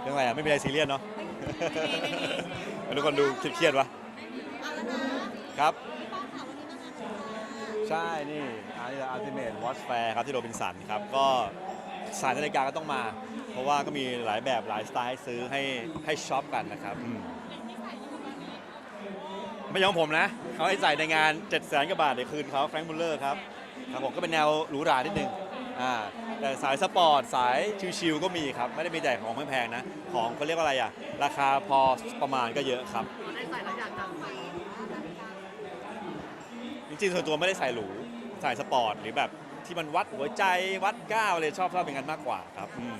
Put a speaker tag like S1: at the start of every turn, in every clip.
S1: เรื่องอะไรอะ ไม่มีอะไรซีเรียสเนาะ ทุกคนดูเครียดๆวะ
S2: เอาแล้วนะครับพี่ป้องค่ะวันนี้มางานอะไรคะ
S1: ใช่นี่อันนี้อัลติเมทวอชแฟร์ครับที่โรบินสันครับ ก็สายนาฬิกาก็ต้องมา เพราะว่าก็มีหลายแบบหลายสไตล์ให้ซื้อให้ให้ช็อปกันนะครับอืม ไม่ใช่ของผมนะเขาให้ใส่ในงาน7 0 0 0 0 0กว่าบาทเดี๋ยวคืนเขาแฟรงค์มุลเลอร์ครับครับผมก็เป็นแนวหรูหรานิดนึงอ่าแต่สายสปอร์ตสายชิลๆก็มีครับ ไม่ได้มีแต่ของแพงๆนะ ของเขาเรียกว่าอะไรอะ ราคาพอประมาณก็เยอะครับ
S3: ได้ใส่แล้วอยากจะใส่
S1: จริงๆส่วนตัวไม่ได้ใส่หรูใส่สปอร์ตหรือแบบที่มันวัดหัวใจวัดก้าวเลยชอบชอบเป็นกันมากกว่าครับอืม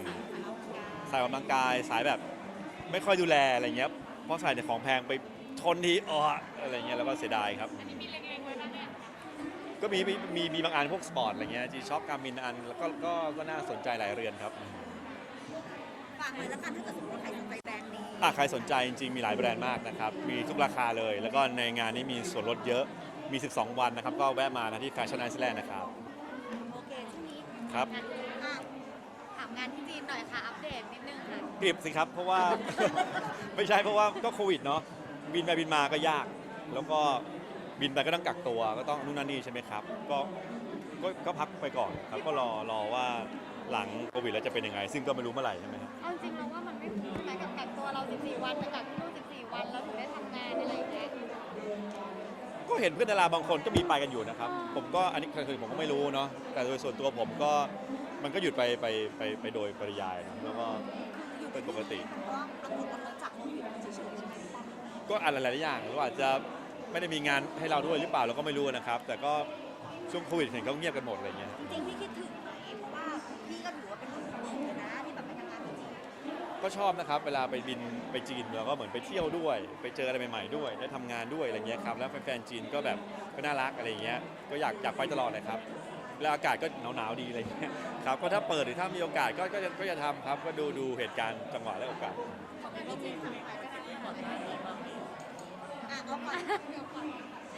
S1: ใส่ออกกำลังกายสายแบบไม่ค่อยดูแลอะไรเงี้ยเพราะใส่แต่ของแพงไป ชนทีอ๋ออะไรเงี้ยแล้วก็เสียดายครับก็มีมีมีมีบางอันพวกสปอร์ตอะไรเงี้ยจีช็อปการมินอันแล้วก็ก็ก็น่าสนใจหลายเรือนครับ
S2: ฝากเลยแล้วกันถ้าเกิดสมมติว่าใครสนใจแบรนด์นี้
S1: อะใครสนใจจริงๆมีหลายแบรนด์มากนะครับมีทุกราคาเลย แล้วก็ในงานนี้มีส่วนลดเยอะมี 12 วันนะครับ ก็แวะมานะที่แฟชั่นไอซ์แลนด์นะครับ
S2: โอเคช่วงนี้
S1: ครับ
S2: อะถามงานที่จีนหน่อยค่ะ อัปเดตนิดนึงค่ะ
S1: กริบสิครับ เพราะว่า ไม่ใช่เพราะว่าก็โควิดเนาะ บินไปบินมาก็ยาก แล้วก็บินไปก็ต้องกักตัวก็ต้องนู่นนั่นนี่ใช่ไหมครับก็ก็ก็พักไปก่อนครับก็รอรอว่าหลังโควิดแล้วจะเป็นยังไง ซึ่งก็ไม่รู้เมื่อไหร่ใช่ไหมครับ
S2: เอาจริงเราว่ามันไม่คุ้มใช่ไหมกับกักตัวเรา14วันไปกักที่นู่น14วันแล้วถึงได้ทำงานอะไรอย่างเงี้ย
S1: ก็เห็นเพื่อนดาราบางคนก็มีไปกันอยู่นะครับ ผมก็อันนี้คือผมก็ไม่รู้เนาะแต่โดยส่วนตัวผมก็มันก็หยุดไปไปไปไปโดยปริยายนะแล้วก็เป็นปกติ
S2: เพราะว่ารับผลกระทบจากโควิดเฉยๆใช่ไหมพี่ป้อง
S1: ก็อะไรหลายๆอย่างหรือว่าอาจจะไม่ได้มีงานให้เราด้วยหรือเปล่าเราก็ไม่รู้นะครับ แต่ก็ช่วงโควิดเห็นเขาเงียบกันหมดอะไรเงี้ย
S2: จริงๆพี่คิดถึงไหมเพราะว่าพี่ก็ถือว่าเป็นรุ่นบุกเบิกเลยนะที่แบบไปทำงานจริง
S1: ก็ชอบนะครับ เวลาไปบินไปจีนเราก็เหมือนไปเที่ยวด้วย ไปเจออะไรใหม่ๆด้วยได้ทำงานด้วยอะไรเงี้ยครับแล้วแฟนๆจีนก็แบบก็น่ารักอะไรเงี้ยก็อยากอยากไปตลอดเลยครับแล้วอากาศก็หนาวๆดีอะไรเงี้ยครับก็ถ้าเปิดหรือถ้ามีโอกาสก็ก็จะก็จะทำครับก็ดูดูเหตุการณ์จังหวะและโอกาส
S2: ของพี่จีนทำไปก็ทำก่ อนเลยอะเอาก่อนเอาก่อน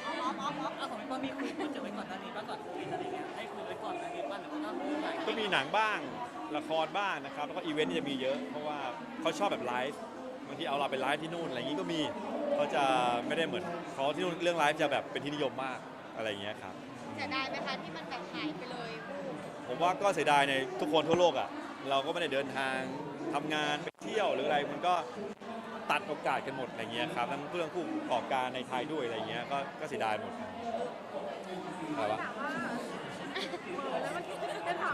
S2: เอาเอาเอาเอา
S3: เอาของพี่ป้อมมีคุยพูดถึงไว้ก่อนหน้านี้ป่ะก่อนโควิดอะไรเงี้ยให้คุยไว้ก่อนหน้านี้ป่ะหรือว่าก็หลาย
S1: ก็มีหนังบ้าง ละครบ้างนะครับ แล้วก็อีเวนต์ที่จะมีเยอะ เพราะว่าเขาชอบแบบไลฟ์ บางทีเอาเราไปไลฟ์ที่นู่นอะไรอย่างนี้ก็มีเขาจะไม่ได้เหมือนเขาที่นู่นเรื่องไลฟ์จะแบบเป็นที่นิยมมากอะไรอย่างเงี้ยครับ
S2: เสียดายไหมคะที่มันแบบหายไปเลย
S1: ผมว่าก็เสียดายในทุกคนทั่วโลกอะ เราก็ไม่ได้เดินทางทำงานไปเที่ยวหรืออะไร มันก็ ตัดโอกาสกันหมดอะไรเงี้ยครับทั้งเรื่องผู้ประกอบการในไทยด้วยอะไรเงี้ยก็ก็เสียดายหมดอะไรวะ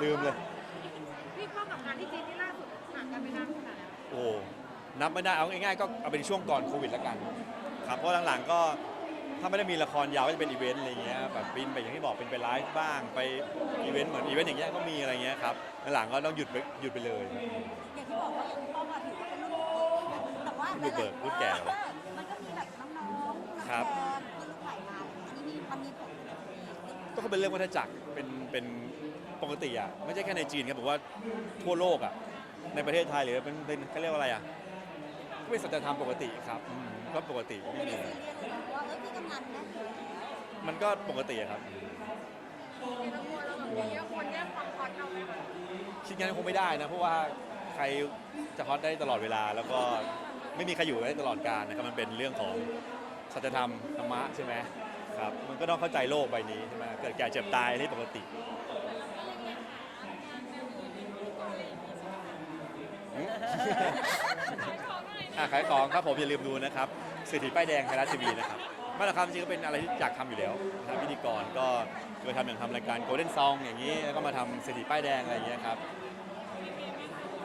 S1: ลืมเลย
S4: พี่ป้องกับงานที่จีนที่ล่าสุดห่างกันไปนานขนาดไหน
S1: โอ้นับไม่ได้เอาง่ายๆก็เอาเป็นช่วงก่อนโควิดแล้วกันครับเพราะหลังๆก็ถ้าไม่ได้มีละครยาวก็จะเป็นอีเวนต์อะไรเงี้ยแบบบินไปอย่างที่บอกเป็นไปไลฟ์บ้างไปอีเวนต์เหมือนอีเวนต์อย่างเงี้ยก็มีอะไรเงี้ยครับหลังๆก็ต้องหยุดไปหยุดไปเลย
S2: อย่างที่บอกว่าอย่างพี่ป้อง บุกเบิกแต่ว่า
S1: รุ่นบุกเบิกรุ่นแก่
S2: เออมันก็มีแบบน้องๆนัก
S1: ครับ
S2: แสดงรุ่นใหม่มาอันนี้มีมันมีผลกับพี่
S1: ก็เป็นเรื่องวัฏจักรเป็นเป็นปกติอะไม่ใช่แค่ในจีนครับผมว่าทั่วโลกอะในประเทศไทยหรือเป็นเป็นเขาเรียกว่าอะไรอะก็เป็นสัจธรรมปกติครับอืมก็ปกติไม่
S2: ไม่
S1: มี
S2: ได้
S1: อะไร
S2: ซีเรียสเลยนะเพราะว่าเออพี่ทำงานได้อยู่แล้ว
S1: มันก็ปกติอะครับ
S4: เดี๋ยวเราควรเราแบบมีเยอะควรแยกความฮอตเอาไหมคะ
S1: คิดงั้นคงไม่ได้นะ เพราะว่าใครจะฮอตได้ตลอดเวลาแล้วก็ ไม่มีใครอยู่ได้ตลอดกาลนะครับมันเป็นเรื่องของสัจธรรมธรรมะใช่ไหมครับมันก็ต้องเข้าใจโลกใบนี้ใช่ไหมเกิดแก่เจ็บตายนี่ปกติหืมอะขายของครับผมอย่าลืมดูนะครับเศรษฐีป้ายแดงไทยรัฐทีวีนะครับมาตรคำจริงๆก็เป็นอะไรที่อยากทำอยู่แล้วนะครับพิธีกรก็เคยทำอย่างทำรายการ Golden Song อย่างนี้แล้วก็มาทำเศรษฐีป้ายแดงอะไรอย่างเงี้ยครับ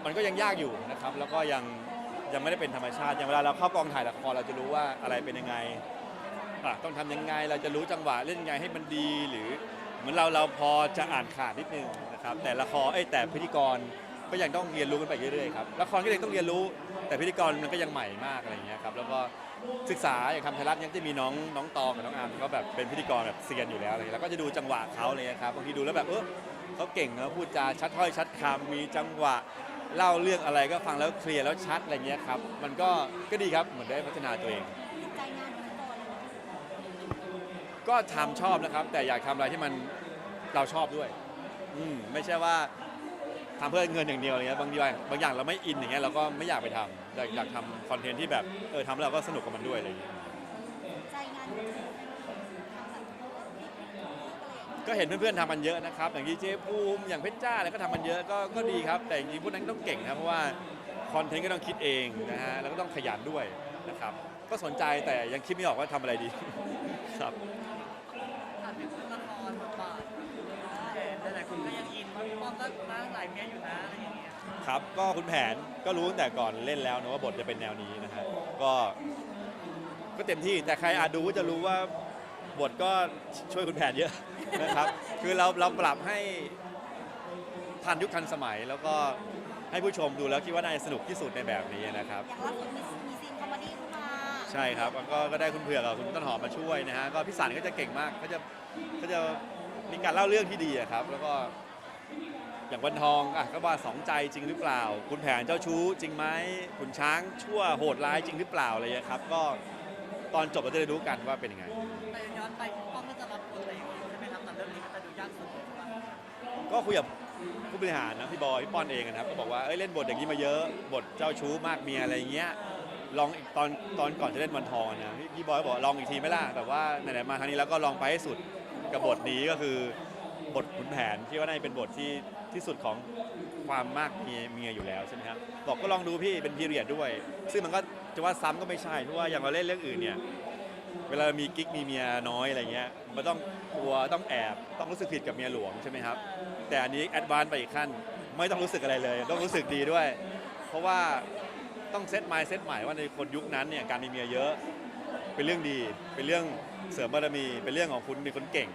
S1: มันก็ยังยากอยู่นะครับ แล้วก็ยัง ยังไม่ได้เป็นธรรมชาติ อย่างเวลาเราเข้ากองถ่ายละครเราจะรู้ว่าอะไรเป็นยังไงอะต้องทำยังไงเราจะรู้จังหวะเล่นยังไงให้มันดีหรือเหมือนเราเราพอจะอ่านขาดนิดนึงนะครับแต่ละครเอ้ยแต่พิธีกรก็ยังต้องเรียนรู้กันไปเรื่อยๆครับละครก็ยังต้องเรียนรู้ แต่พิธีกรมันก็ยังใหม่มากอะไรอย่างเงี้ยครับแล้วก็ศึกษาอย่างทำไทยรัฐยังจะมีน้องน้องตองกับน้องอาร์มก็แบบเป็นพิธีกรแบบเซียนอยู่แล้วอะไรอย่างเงี้ยแล้วก็จะดูจังหวะเขาเลยนะครับบางทีดูแล้วแบบเออเขาเก่งนะพูดจาชัดถ้อยชัดคำมีจังหวะ เล่าเรื่องอะไรก็ฟังแล้วเคลียร์แล้วชัดอะไรเงี้ยครับ มันก็ก็ดีครับเหมือนได้พัฒนาตัวเอง
S2: ใจงานพิธีกรเลยนะ
S1: ก็ทำชอบนะครับ แต่อยากทำอะไรที่มันเราชอบด้วย อืมไม่ใช่ว่าทำเพื่อเงินอย่างเดียวอะไรเงี้ยบางอย่างบางอย่างเราไม่อินอย่างเงี้ยเราก็ไม่อยากไปทำอยากอยากทำคอนเทนต์ที่แบบเออทำแล้วเราก็สนุกกับมันด้วยอะไรเงี้ย
S2: ใจงานอยู่ทำแบบเออเอ๊ะเอ๊ะอะไรอย่างเงี้ย
S1: ก็เห็นเพื่อนๆทำมันเยอะนะครับ อย่างดีเจภูมิอย่างเพชรจ้าอะไรก็ทำมันเยอะก็ก็ดีครับ แต่จริงๆพวกนั้นต้องเก่งนะเพราะว่าคอนเทนต์ก็ต้องคิดเองนะฮะแล้วก็ต้องขยันด้วยนะครับ ก็สนใจแต่ยังคิดไม่ออกว่าทำอะไรดี ครับ
S3: ถามถึงเรื่องละครบทบาทแต่หลายๆคนก็ยังอินว่าพี่ป้อมก็ร่างหลายเมียอยู่นะอะไรอย่างเงี้ย
S1: ครับ ก็คุณแผนก็รู้ตั้งแต่ก่อนเล่นแล้วนะว่าบทจะเป็นแนวนี้นะฮะ ก็ ก็เต็มที่แต่ใครอาจดูก็จะรู้ว่าบทก็ช่วยคุณแผนเยอะ นะครับ คือเราเราปรับให้ทันยุคทันสมัย แล้วก็ให้ผู้ชมดูแล้วคิดว่าน่าจะสนุกที่สุดในแบบนี้นะครับ
S2: อย่างล่าสุดมีมีซีนคอมเมดี้เข้ามา
S1: ใช่ครับแล้วก็ก็ได้คุณเผือกกับคุณต้นหอมมาช่วยนะฮะก็พี่สันก็จะเก่งมากเขาจะเขาจะมีการเล่าเรื่องที่ดีอะครับ แล้วก็อย่างวันทองอะก็ว่าสองใจจริงหรือเปล่า คุณแผนเจ้าชู้จริงไหมคุณช้างชั่วโหดร้ายจริงหรือเปล่าอะไรอย่างเงี้ยครับ ก็ตอนจบเราจะได้รู้กันว่าเป็นยังไง
S3: แต่ย้อนไป ก็คุยกั
S1: บผู้บริหารนะพี่บอยพี่ป้อนเองนะครับก็บอกว่าเอ้ยเล่นบทอย่างนี้มาเยอะบทเจ้าชู้มากเมียอะไรเงี้ยลองอีกตอนตอนก่อนจะเล่นวันทองนะพี่พี่บอยบอกลองอีกทีไหมล่ะแต่ว่าไหนๆมาทางนี้แล้วก็ลองไปให้สุดกับบทนี้ก็คือบทขุนแผนที่ว่าน่าจะเป็นบทที่ที่สุดของความมากเมียเมียอยู่แล้วใช่ไหมครับบอกก็ลองดูพี่เป็นพีเรียดด้วย ซึ่งมันก็จะว่าซ้ำก็ไม่ใช่เพราะว่าอย่างเราเล่นเรื่องอื่นเนี่ยเวลามีกิ๊กมีเมียน้อยอะไรเงี้ยมันต้องกลัวต้องแอบต้องรู้สึกผิดกับเมียหลวงใช่ไหมครับ แต่อันนี้แอดวานซ์ไปอีกขั้น ไม่ต้องรู้สึกอะไรเลย ต้องรู้สึกดีด้วย เพราะว่าต้องเซตไมล์เซตใหม่ว่าในคนยุคนั้นเนี่ยการมีเมียเยอะ เป็นเรื่องดีเป็นเรื่องเสริมบารมี เป็นเรื่องของคุณมีคนเก่ง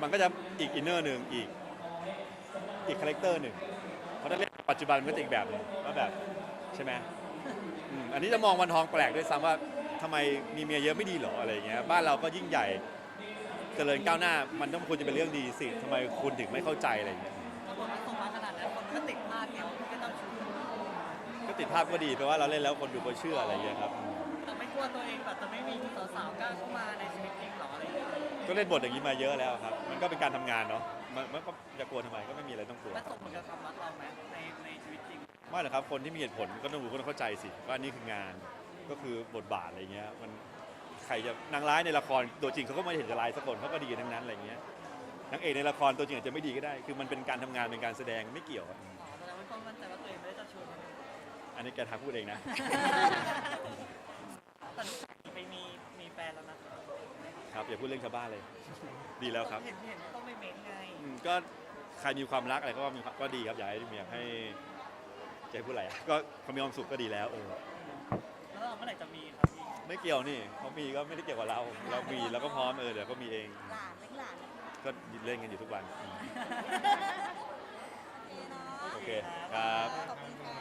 S1: มันก็จะอีกอินเนอร์หนึ่งอีกอีกคาแรคเตอร์หนึ่งเพราะถ้าเล่นปัจจุบันมันก็จะอีกแบบหนึงว่าแบบใช่ไหมอืมอันนี้จะมองวันทองแปลกด้วยซ้ำว่าทำไมมีเมียเยอะไม่ดีเหรออะไรอย่างเงี้ยบ้านเราก็ยิ่งใหญ่ เจริญก้าวหน้ามันต้องควรจะเป็นเรื่องดีสิทำไมคุณถึงไม่เข้าใจอะไรอย่างเงี้ย
S3: ถ้าบทมันส่งมาขนาดนั้นคนก็ติดพลาดเนี่ยไม่ต้องชู
S1: ก็ติดภาพก็ดีแปลว่าเราเล่นแล้วคนดูก็เชื่ออะไรอย่างเงี้ยครับ
S3: แต่ไม่กลัวตัวเองแบบจะไม่มีสาวๆกล้าเข้ามาในชีวิตจริงหรออะไรอย่างเงี้ย
S1: ก็เล่นบทอย่างนี้มาเยอะแล้วครับ มันก็เป็นการทำงานเนาะมันมันก็จะกลัวทำไมก็ไม่มีอะไรต้องกลัว
S3: และส่งผลกับความรักเราไหมในในชีวิตจริง
S1: ไม่หรอกครับ คนที่มีเหตุผลก็ต้องรู้ก็ต้องเข้าใจสิว่านี่คืองานก็คือบทบาทอะไรเงี้ยมันใครจะนางร้ายในละครตัวจริงเขาก็ไม่ได้เห็นจะร้ายสักคนเขาก็ดีกันทั้งนั้นอะไรเงี้ยนางเอกในละครตัวจริงอาจจะไม่ดีก็ได้ คือมันเป็นการทำงานเป็นการแสดงไม่เกี่ยวอะ
S3: อ๋อแสดงว่าพี่ป้อมมั่นใจว่าตัวเองไม่ได้จะชู
S1: อันนี้แกทักพูดเองนะ
S3: แต่ลูกชายไปมีมีแฟนแล้วนะ
S1: ครับอย่าพูดเรื่องชาวบ้านเลย ดีแล้วครับ
S3: เห็นเห็นต้องไปเม้นไง
S1: อืมก็ใครมีความรักอะไรก็ว่ามีก็ดีครับอยากให้อยากให้จะให้พูดอะไรอะก็เขามีความสุขก็ดีแล้วเออ
S3: แล้วเราเมื่อไหร่จะมีครับพี่
S1: ไม่เกี่ยวนี่เขามีก็ไม่ได้เกี่ยวกับเรา เรามีเราก็พร้อมเออเดี๋ยวก็มีเอง
S2: หลานเล็กหลาน
S1: ก็เล่นกันอยู่ทุกวัน
S2: นี่เนาะ
S1: โอเคครับ
S2: ขอบคุณค่ะ